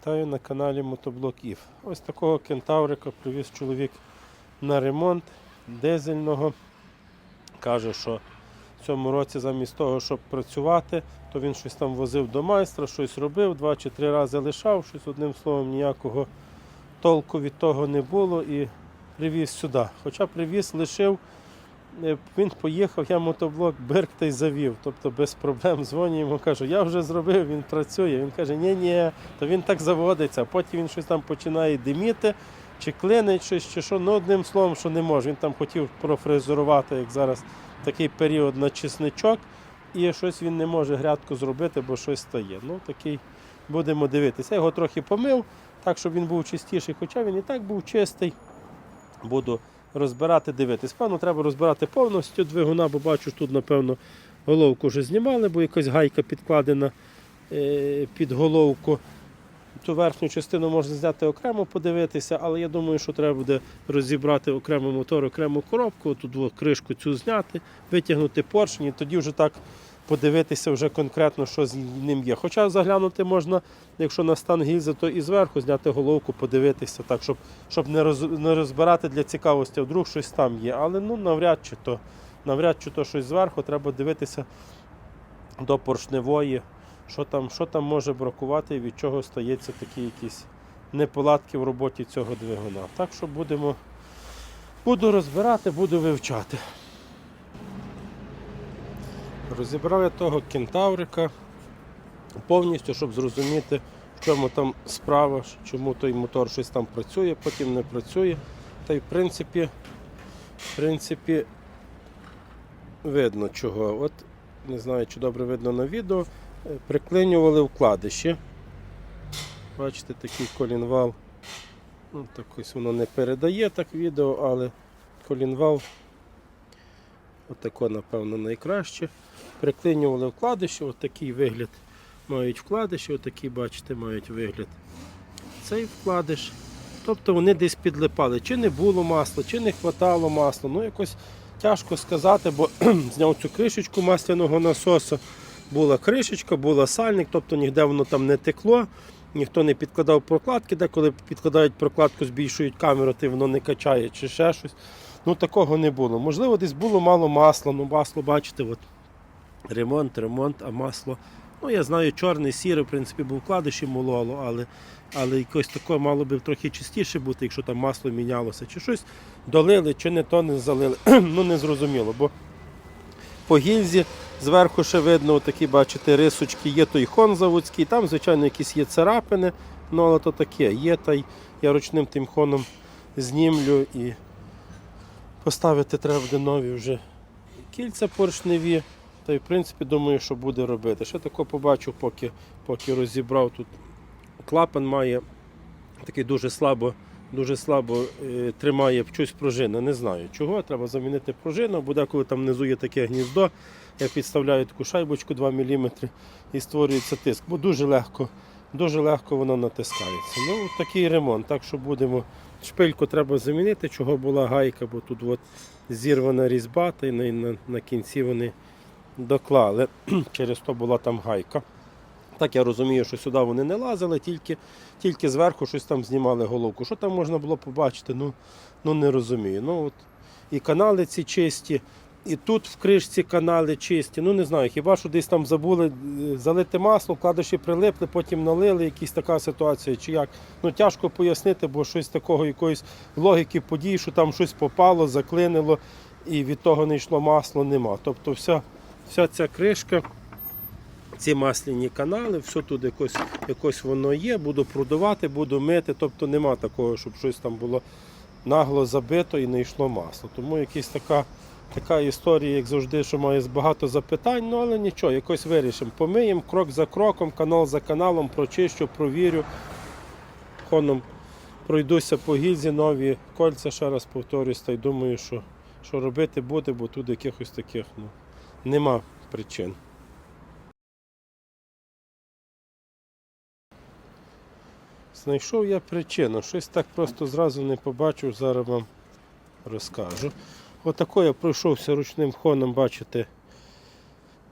Вітаю на каналі Мотоблок Ів. Ось такого кентаврика привіз чоловік на ремонт дизельного. Каже, що в цьому році замість того, щоб працювати, то він щось там возив до майстра, щось робив, два чи три рази лишав, щось одним словом ніякого толку від того не було і привіз сюди. Хоча привіз, лишив, він поїхав, я мотоблок Берк та й завів. Тобто без проблем дзвоню йому, кажу, я вже зробив, він працює. Він каже, ні ні то він так заводиться, потім він щось там починає диміти, чи клинить щось, чи що. Ну, одним словом, що не може. Він там хотів профрезерувати, як зараз такий період на чесничок, і щось він не може грядку зробити, бо щось стає. Ну, такий будемо дивитися. Я його трохи помив, так, щоб він був чистіший, хоча він і так був чистий. Буду розбирати, дивитись. Певно, треба розбирати повністю двигуна, бо бачу, що тут, напевно, головку вже знімали, бо якась гайка підкладена е, під головку. Ту верхню частину можна зняти окремо, подивитися, але я думаю, що треба буде розібрати окремо мотор, окрему коробку, тут кришку цю зняти, витягнути поршні, і тоді вже так подивитися вже конкретно, що з ним є. Хоча заглянути можна, якщо на стан гільзи, то і зверху зняти головку, подивитися, так, щоб, щоб не, роз, не розбирати для цікавості, вдруг щось там є. Але ну навряд чи то, навряд чи то щось зверху, треба дивитися до поршневої що там, що там може бракувати і від чого стається такі якісь неполадки в роботі цього двигуна. Так що будемо, буду розбирати, буду вивчати. Розібрав я того кентаврика повністю, щоб зрозуміти, в чому там справа, чому той мотор щось там працює, потім не працює. Та й в принципі, в принципі, видно чого. От не знаю, чи добре видно на відео. Приклинювали вкладиші. Бачите, такий колінвал. Ну, так ось воно не передає так відео, але колінвал отако, напевно, найкраще. Приклинювали вкладиші, отакий вигляд мають вкладиші, отакий, бачите, мають вигляд. Цей вкладиш. Тобто вони десь підлипали. Чи не було масла, чи не хватало масла. Ну, якось тяжко сказати, бо зняв цю кришечку масляного насосу. Була кришечка, була сальник, тобто ніде воно там не текло, ніхто не підкладав прокладки, деколи підкладають прокладку, збільшують камеру, ти воно не качає чи ще щось. Ну такого не було. Можливо, десь було мало масла. Ну, масло, бачите, от ремонт, ремонт, а масло. Ну, я знаю, чорний, сіре, в принципі, був вкладиші мололо, але, але якось таке мало би трохи чистіше бути, якщо там масло мінялося, чи щось долили, чи не то не залили. ну не зрозуміло. Бо по гільзі зверху ще видно такі, бачите, рисочки, є той хон заводський, там, звичайно, якісь є царапини, ну але то таке. Є та й я ручним тим хоном знімлю і поставити треба буде нові вже кільця поршневі. Та й в принципі думаю, що буде робити. Ще тако побачу, поки, поки розібрав тут клапан має такий дуже слабо, дуже слабо е, тримає щось пружина. Не знаю чого. Треба замінити пружину, бо деколи там внизу є таке гніздо. Я підставляю таку шайбочку 2 мм і створюється тиск, бо дуже легко, дуже легко воно натискається. Ну, такий ремонт. Так що будемо. Шпильку треба замінити, чого була гайка, бо тут от зірвана різьба, та на, на, на кінці вони доклали. Через то була там гайка. Так я розумію, що сюди вони не лазили, тільки, тільки зверху щось там знімали головку. Що там можна було побачити, ну, ну не розумію. Ну, от, і канали ці чисті, і тут в кришці канали чисті. Ну не знаю, хіба що десь там забули е, залити масло, вкладиші прилипли, потім налили, якась така ситуація, чи як. Ну тяжко пояснити, бо щось такого, якоїсь логіки подій, що там щось попало, заклинило і від того не йшло масло, нема. Тобто вся, вся ця кришка. Ці масляні канали, все тут якось, якось воно є, буду продавати, буду мити. Тобто нема такого, щоб щось там було нагло забито і не йшло масло. Тому якась така, така історія, як завжди, що має багато запитань, ну але нічого, якось вирішимо. Помиємо крок за кроком, канал за каналом, прочищу, провірю. Хоном пройдуся по гільзі, нові кольця, ще раз повторюсь, та й думаю, що, що робити буде, бо тут якихось таких ну, нема причин. Знайшов я причину, щось так просто зразу не побачив, зараз вам розкажу. Отако я пройшовся ручним хоном, бачите,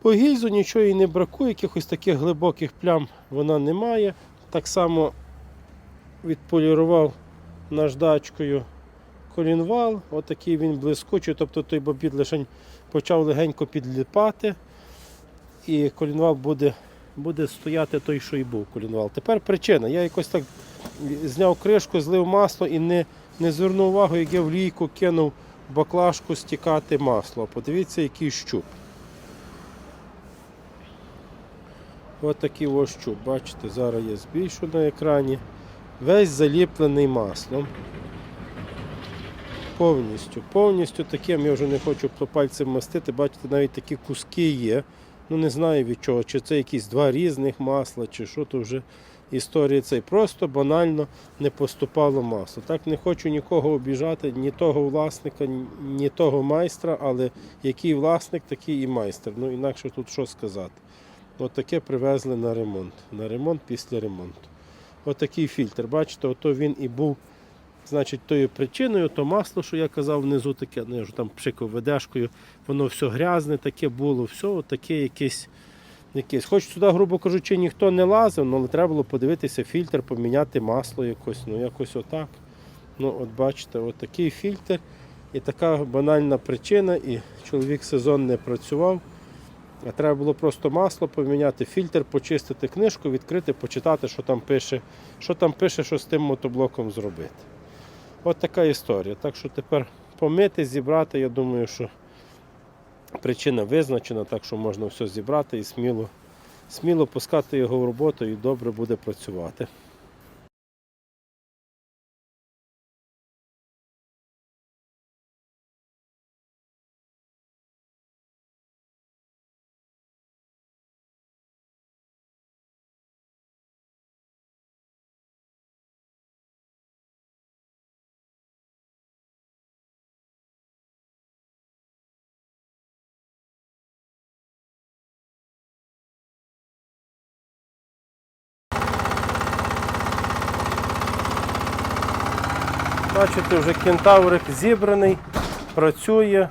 по гільзу нічого їй не бракує, якихось таких глибоких плям вона не має. Так само відполірував наждачкою колінвал. Отакий він блискучий, тобто той бобіт лише почав легенько підліпати. І колінвал буде, буде стояти той, що і був колінвал. Тепер причина. Я якось так зняв кришку, злив масло і не, не звернув увагу, як я в лійку кинув баклажку стікати масло. Подивіться, який щуп. Ось такий ось щуп. Бачите, зараз я збільшу на екрані. Весь заліплений маслом. Повністю, повністю таким, я вже не хочу пальцем мастити, бачите, навіть такі куски є. Ну не знаю від чого, чи це якісь два різних масла, чи що то вже історія цей. Просто банально не поступало масло. Так не хочу нікого обіжати, ні того власника, ні того майстра, але який власник, такий і майстер. Ну інакше тут що сказати. От таке привезли на ремонт. На ремонт після ремонту. От фільтр. Бачите, ото він і був. Значить, тою причиною, то масло, що я казав внизу, таке, ну, я вже там пшикав ведешкою, воно все грязне, таке було, все таке якесь. Якесь. Хоч сюди, грубо кажучи, ніхто не лазив, але треба було подивитися фільтр, поміняти масло якось, ну якось отак. Ну, от бачите, от такий фільтр і така банальна причина, і чоловік сезон не працював. А треба було просто масло поміняти, фільтр, почистити книжку, відкрити, почитати, що там пише, що там пише, що з тим мотоблоком зробити. От така історія. Так що тепер помити, зібрати, я думаю, що причина визначена, так що можна все зібрати і сміло, сміло пускати його в роботу і добре буде працювати. Бачите, вже кентаврик зібраний, працює,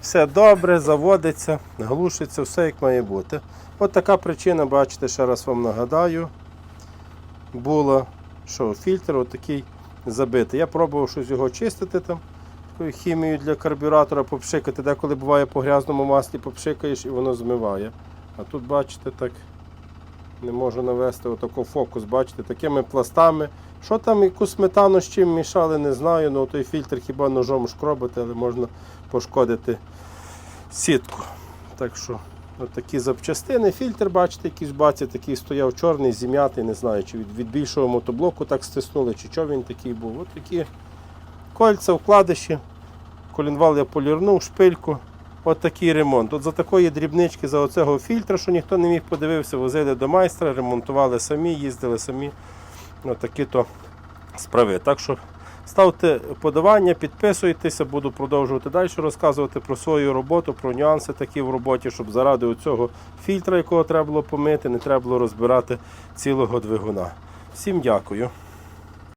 все добре, заводиться, глушиться, все як має бути. От така причина, бачите, ще раз вам нагадаю, була, що фільтр отакий забитий. Я пробував щось його чистити там, такою хімією для карбюратора попшикати. Деколи буває по грязному маслі попшикаєш і воно змиває. А тут, бачите, так не можу навести отако фокус, бачите, такими пластами. Що там, яку сметану з чим мішали, не знаю. Ну той фільтр хіба ножом шкробити, але можна пошкодити сітку. Так що такі запчастини. Фільтр, бачите, якийсь баці такий стояв чорний, зім'ятий, не знаю, чи від, від більшого мотоблоку так стиснули, чи що він такий був. От такі кольця, вкладиші. Колінвал я полірнув, шпильку. От такий ремонт. От за такої дрібнички, за оцього фільтра, що ніхто не міг подивився, возили до майстра, ремонтували самі, їздили самі. От такі то справи. Так що ставте подавання, підписуйтеся, буду продовжувати далі розказувати про свою роботу, про нюанси такі в роботі, щоб заради цього фільтра, якого треба було помити, не треба було розбирати цілого двигуна. Всім дякую.